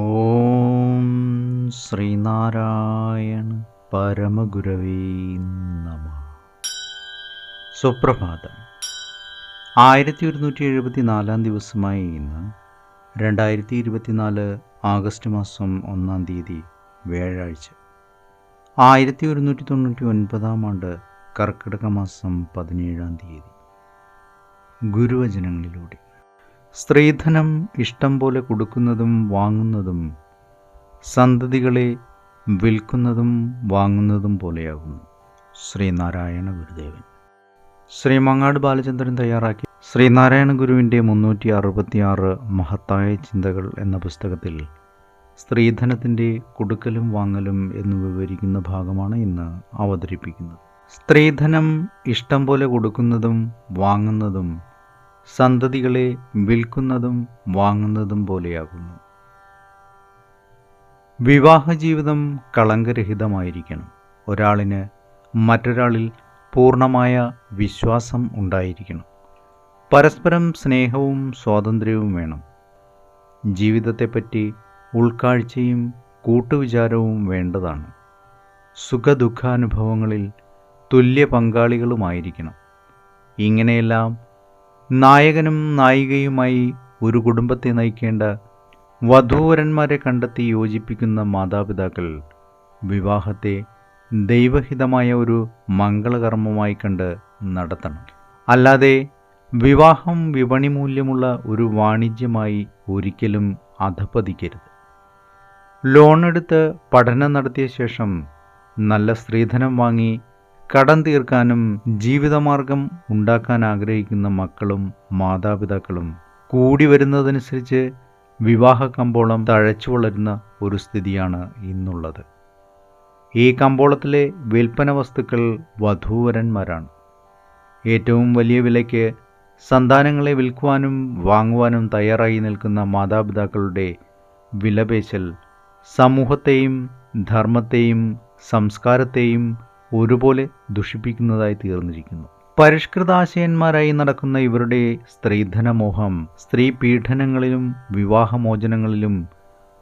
ഓം ശ്രീനാരായണ പരമഗുരവേ നമ. സുപ്രഭാതം. ആയിരത്തി ഒരുന്നൂറ്റി എഴുപത്തി നാലാം ദിവസമായി ഇന്ന് രണ്ടായിരത്തി ഇരുപത്തിനാല് ആഗസ്റ്റ് മാസം ഒന്നാം തീയതി വ്യാഴാഴ്ച. ആയിരത്തി ഒരുന്നൂറ്റി തൊണ്ണൂറ്റി ഒൻപതാം ആണ്ട് കർക്കിടക മാസം പതിനേഴാം തീയതി. ഗുരുവചനങ്ങളിലൂടെ. സ്ത്രീധനം ഇഷ്ടം പോലെ കൊടുക്കുന്നതും വാങ്ങുന്നതും സന്തതികളെ വിൽക്കുന്നതും വാങ്ങുന്നതും പോലെയാകുന്നു. ശ്രീനാരായണ ഗുരുദേവൻ. ശ്രീ മങ്ങാട് ബാലചന്ദ്രൻ തയ്യാറാക്കി ശ്രീനാരായണ ഗുരുവിന്റെ മുന്നൂറ്റി അറുപത്തിയാറ് മഹത്തായ ചിന്തകൾ എന്ന പുസ്തകത്തിൽ സ്ത്രീധനത്തിന്റെ കൊടുക്കലും വാങ്ങലും എന്ന് വിവരിക്കുന്ന ഭാഗമാണ് ഇന്ന് അവതരിപ്പിക്കുന്നത്. സ്ത്രീധനം ഇഷ്ടം പോലെ കൊടുക്കുന്നതും വാങ്ങുന്നതും സന്തതികളെ വിൽക്കുന്നതും വാങ്ങുന്നതും പോലെയാകുന്നു. വിവാഹ ജീവിതം കളങ്കരഹിതമായിരിക്കണം. ഒരാളിന് മറ്റൊരാളിൽ പൂർണമായ വിശ്വാസം ഉണ്ടായിരിക്കണം. പരസ്പരം സ്നേഹവും സ്വാതന്ത്ര്യവും വേണം. ജീവിതത്തെപ്പറ്റി ഉൾക്കാഴ്ചയും കൂട്ടുവിചാരവും വേണ്ടതാണ്. സുഖദുഃഖാനുഭവങ്ങളിൽ തുല്യ പങ്കാളികളുമായിരിക്കണം. ഇങ്ങനെയെല്ലാം നായകനും നായികയുമായി ഒരു കുടുംബത്തെ നയിക്കേണ്ട വധൂവരന്മാരെ കണ്ടെത്തി യോജിപ്പിക്കുന്ന മാതാപിതാക്കൾ വിവാഹത്തെ ദൈവഹിതമായ ഒരു മംഗളകർമ്മമായി കണ്ട് നടത്തണം. അല്ലാതെ വിവാഹം വിപണി മൂല്യമുള്ള ഒരു വാണിജ്യമായി ഒരിക്കലും അധപ്പതിക്കരുത് ലോണെടുത്ത് പഠനം നടത്തിയ ശേഷം നല്ല സ്ത്രീധനം വാങ്ങി കടം തീർക്കാനും ജീവിതമാർഗം ഉണ്ടാക്കാൻ ആഗ്രഹിക്കുന്ന മക്കളും മാതാപിതാക്കളും കൂടി വരുന്നതനുസരിച്ച് വിവാഹ കമ്പോളം തഴച്ചു വളരുന്ന ഒരു സ്ഥിതിയാണ് ഇന്നുള്ളത്. ഈ കമ്പോളത്തിലെ വിൽപ്പന വസ്തുക്കൾ വധൂവരന്മാരാണ്. ഏറ്റവും വലിയ വിലയ്ക്ക് സന്താനങ്ങളെ വിൽക്കുവാനും വാങ്ങുവാനും തയ്യാറായി നിൽക്കുന്ന മാതാപിതാക്കളുടെ വിലപേശൽ സമൂഹത്തെയും ധർമ്മത്തെയും സംസ്കാരത്തെയും ഒരുപോലെ ദുഷിപ്പിക്കുന്നതായി തീർന്നിരിക്കുന്നു. പരിഷ്കൃതാശയന്മാരായി നടക്കുന്ന ഇവരുടെ സ്ത്രീധനമോഹം സ്ത്രീ പീഡനങ്ങളിലും വിവാഹമോചനങ്ങളിലും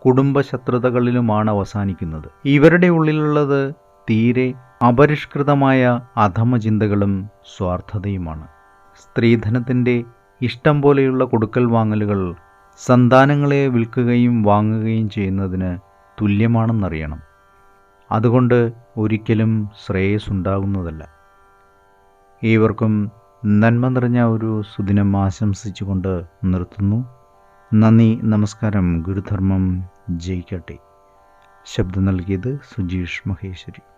കുടുംബശത്രുതകളിലുമാണ് അവസാനിക്കുന്നത്. ഇവരുടെ ഉള്ളിലുള്ളത് തീരെ അപരിഷ്കൃതമായ അധമചിന്തകളും സ്വാർത്ഥതയുമാണ്. സ്ത്രീധനത്തിന്റെ ഇഷ്ടം പോലെയുള്ള കൊടുക്കൽ വാങ്ങലുകൾ സന്താനങ്ങളെ വിൽക്കുകയും വാങ്ങുകയും ചെയ്യുന്നതിന് തുല്യമാണെന്നറിയണം. അതുകൊണ്ട് ഒരിക്കലും ശ്രേയസ് ഉണ്ടാകുന്നതല്ല ഏവർക്കും നന്മ നിറഞ്ഞ ഒരു സുദിനം ആശംസിച്ചുകൊണ്ട് നിർത്തുന്നു. നന്ദി നമസ്കാരം ഗുരുധർമ്മം ജയിക്കട്ടെ. ശബ്ദം നൽകിയത് സുജീഷ് മഹേശ്വരി.